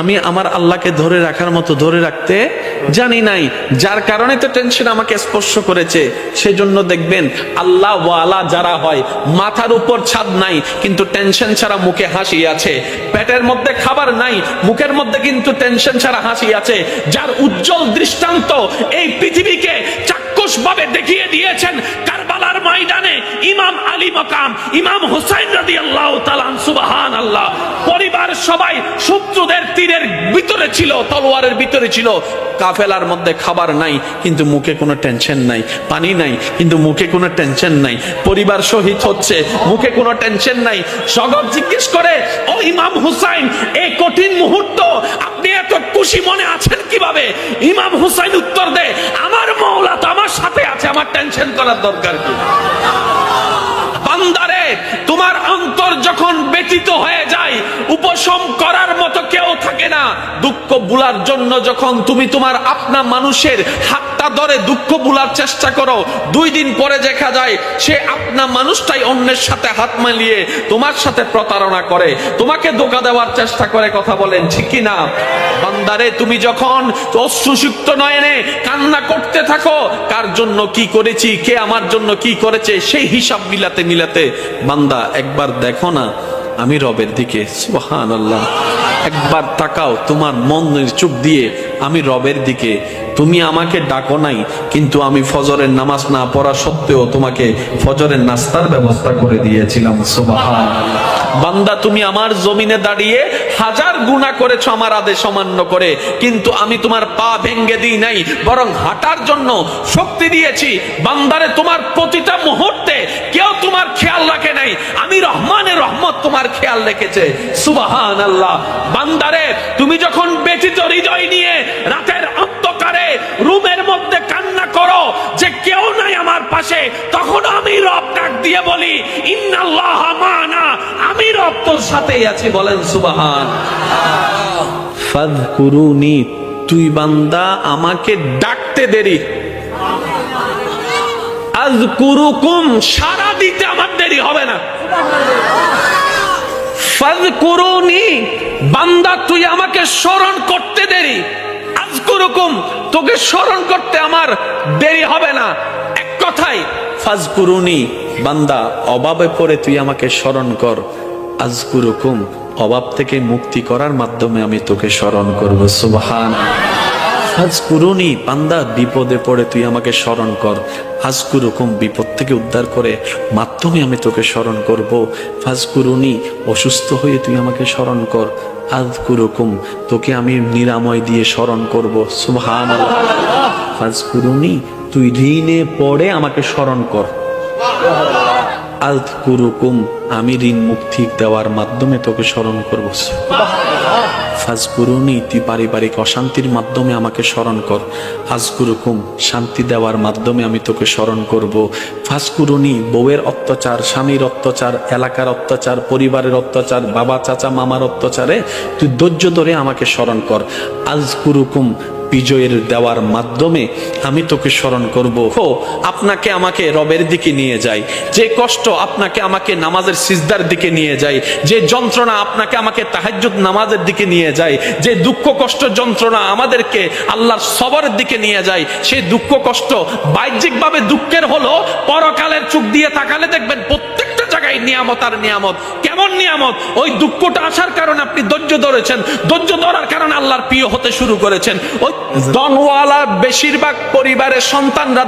আমি আমার আল্লাহকে ধরে রাখার মতো ধরে রাখতে জানি নাই। যার কারণে তো টেনশন আমাকে স্পর্শ করেছে। সেজন্য দেখবেন, আল্লাহ ওয়ালা যারা হয়, মাথার উপর ছাদ নাই, কিন্তু টেনশন ছাড়া মুখে হাসি আছে। পেটের মধ্যে খাবার নাই, মুখের মধ্যে কিন্তু টেনশন ছাড়া হাসি আছে। যার উজ্জ্বল দৃষ্টান্ত এই পৃথিবীকে চাক্ষুষ ভাবে দেখিয়ে দিয়েছেন কারবালার ময়দানে ইমাম আলী মকাম, ইমাম হুসাইন রাদি আল্লাহ তালান সুবাহান আল্লাহ পরিবার সবাই শত্রুদের তীরের ভিতরে ছিল, তলোয়ারের ভিতরে ছিল। কাফেলার মধ্যে খাবার নাই, কিন্তু মুখে কোনো টেনশন নাই, পানি নাই, কিন্তু মুখে কোনো টেনশন নাই। পরিবার শহীদ হচ্ছে, মুখে কোনো টেনশন নাই। জগৎ জিজ্ঞেস করে, ও ইমাম হুসাইন এই কঠিন মুহূর্ত, আপনি এত খুশি মনে আছেন কীভাবে? ইমাম হুসাইন উত্তর দেয়, আমার মৌলা তো আমার সাথে আছে, আমার টেনশন করার দরকার কি? বান্দারে তোমার অন্তর যখন ব্যতীত হয়ে যায়, উপশম করার মতো কেউ থাকে না। দুঃখ বুলার জন্য যখন তুমি তোমার আপনা মানুষের হাতটা ধরে দুঃখ বুলার চেষ্টা করো, দুই দিন পরে দেখা যায়, সে আপনা মানুষটাই অন্যের সাথে হাত মালিয়ে তোমার সাথে প্রতারণা করে। তোমাকে ধোকা দেওয়ার চেষ্টা করে কথা বলেন, ঠিক কি না? বান্দারে, তুমি যখন অশ্রুসুক্ত নয়নে কান্না করতে থাকো, কার জন্য কি করেছি, কে আমার জন্য কি করেছে, সেই হিসাব মিলাতে মিলাতে বান্দা একবার দেখো না, আমি রবের দিকে। সুবহান আল্লাহ একবার তাকাও, তোমার মনের চোখ দিয়ে আমি রবের দিকে। তুমি আমাকে ডাকো নাই, কিন্তু আমি ফজরের নামাজ না পড়া সত্ত্বেও তোমাকে ফজরের নাস্তার ব্যবস্থা করে দিয়েছিলাম সুবহান বান্দা, তুমি আমার জমিনে দাঁড়িয়ে হাজার গুণা করেছ, আমার আদেশ অমান্য করে, কিন্তু আমি তোমার পা ভেঙ্গে দিই নাই, বরং হাঁটার জন্য শক্তি দিয়েছি। বান্দারে, তোমার প্রতিটা মুহূর্তে কেউ তোমার রহমানের রহমত তোমার খেয়াল রেখেছে। সুবাহান আল্লাহ বান্দারে, তুমি যখন ব্যথিত হৃদয় নিয়ে রাতের অন্ধকারে রুমের মধ্যে কান্না করো যে কেউ নাই আমার পাশে, তখন আমি রব ডাক দিয়ে বলি, ইন্নাল্লাহ মানা, আমি রব তোর সাথেই আছি। বলেন, সুবাহান। ফাদকুরুনি, তুই বান্দা, আমাকে ডাকতে দেরি। আজকুরুকুম সারা দিতে আমার দেরি হবে না। বান্দা, তুই আমাকে স্মরণ করতে দেরি। তোকে স্মরণ করতে আমার দেরি হবে না। এক কথাই ফাজকুরুনি বান্দা, অভাবে পড়ে তুই আমাকে স্মরণ কর। আজকুরুকুম অভাব থেকে মুক্তি করার মাধ্যমে আমি তোকে স্মরণ করব। সুবহান। হাজকুরুনি, পান্দা, বিপদে পড়ে তুই আমাকে স্মরণ কর। হাজকুরুকুম, বিপদ থেকে উদ্ধার করে মাধ্যমে আমি তোকে স্মরণ করব। ফাজকুরুনি অসুস্থ হয়ে তুই আমাকে স্মরণ কর। আজকুরুকুম তোকে আমি নিরাময় দিয়ে স্মরণ করব। সুবহান ফাজকুরুনি তুই ঋণে পড়ে আমাকে স্মরণ কর। আজকুরুকুম আমি ঋণ মুক্তি দেওয়ার মাধ্যমে তোকে স্মরণ করব। ফাজকুরুনি তুই পারিবারিক অশান্তির মাধ্যমে আমাকে স্মরণ কর। হাজকুরুকুম শান্তি দেওয়ার মাধ্যমে আমি তোকে স্মরণ করব। ফাজকুরুনি বউয়ের অত্যাচার, স্বামীর অত্যাচার, এলাকার অত্যাচার, পরিবারের অত্যাচার, বাবা, চাচা, মামার অত্যাচারে তুই ধৈর্য ধরে আমাকে স্মরণ কর। আজকুরুকুম বিজয়ের দেওয়ার মাধ্যমে আমি তোকে স্মরণ করব। ও আপনাকে আমাকে রবের দিকে নিয়ে যায় যে কষ্ট আপনাকে আমাকে নামাজের সিজদার দিকে নিয়ে যায় যে যন্ত্রণা আপনাকে আমাকে তাহাজ্জুদ নামাজের দিকে নিয়ে যায় যে দুঃখ কষ্ট যন্ত্রণা আমাদেরকে আল্লাহর সবরের দিকে নিয়ে যায় সেই দুঃখ কষ্ট বাহ্যিকভাবে দুঃখের হলো, পরকালের চোখ দিয়ে তাকালে দেখবেন প্রত্যেকটা জায়গায় নিয়ামত আর নিয়ামত। কেমন নিয়ামত ওই দুঃখটা আসার কারণে আপনি ধৈর্য ধরেছেন। ধৈর্য ধরার কারণে আল্লাহর প্রিয় হতে শুরু করেছেন। ওই দনওয়ালা বেশিরভাগ পরিবারের সন্তানরা